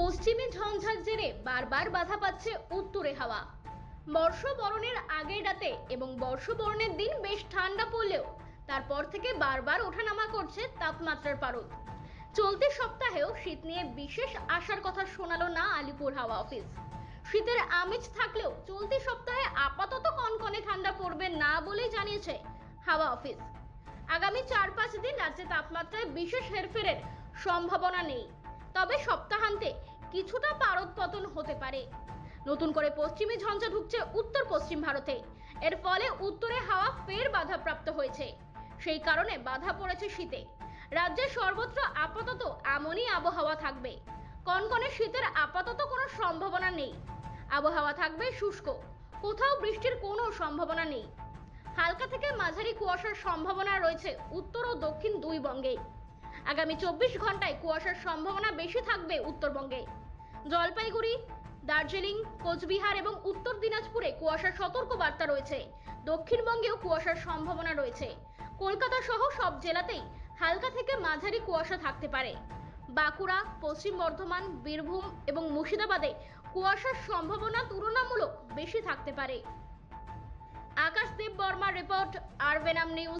পশ্চিমে ঝঞ্ঝার জেরে বারবার বাধা পাচ্ছে উত্তরে হাওয়া। বর্ষবরণের আগের রাতে এবং বর্ষবরণের দিন বেশ ঠান্ডা পড়লেও তারপর থেকে বারবার ওঠানামা করছে তাপমাত্রার পারদ। চলতি সপ্তাহেও শীত নিয়ে বিশেষ আশার কথা শোনালো না আলিপুর হাওয়া অফিস। শীতের আমেজ থাকলেও চলতি সপ্তাহে আপাতত কনকনে ঠান্ডা পড়বে না বলেই জানিয়েছে হাওয়া অফিস। আগামী চার পাঁচ দিন রাজ্যে তাপমাত্রায় বিশেষ হেরফেরের সম্ভাবনা নেই। তবে সপ্তাহান্তে কিছুটা পারদ পতন হতে পারে। নতুন করে পশ্চিমী ঝঞ্ঝা ঢুকছে উত্তর পশ্চিম ভারতে। এর ফলে উত্তরে হাওয়া ফের বাধাপ্রাপ্ত হয়েছে। সেই কারণে বাধা পড়েছে শীতে। রাজ্যের সর্বত্র আপাতত এমনই আবহাওয়া থাকবে। কনকনে শীতের আপাতত কোনো সম্ভাবনা নেই। আবহাওয়া থাকবে শুষ্ক। কোথাও বৃষ্টির কোনো সম্ভাবনা নেই। হালকা থেকে মাঝারি কুয়াশার সম্ভাবনা রয়েছে উত্তর ও দক্ষিণ দুই বঙ্গে। আগামী চব্বিশ ঘন্টায় কুয়াশার সম্ভাবনা বেশি থাকবে উত্তরবঙ্গে। জলপাইগুড়ি, দার্জিলিং, কোচবিহার এবং উত্তর দিনাজপুরে কুয়াশার সতর্ক বার্তা রয়েছে। দক্ষিণবঙ্গেও কুয়াশার সম্ভাবনা রয়েছে। কলকাতা সহ সব জেলাতেই হালকা থেকে মাঝারি কুয়াশা থাকতে পারে। বাঁকুড়া, পশ্চিম বর্ধমান, বীরভূম এবং মুর্শিদাবাদে কুয়াশার সম্ভাবনা তুলনামূলক বেশি থাকতে পারে। আকাশদেব বর্মা রিপোর্ট আর ভেনাম নিউজ।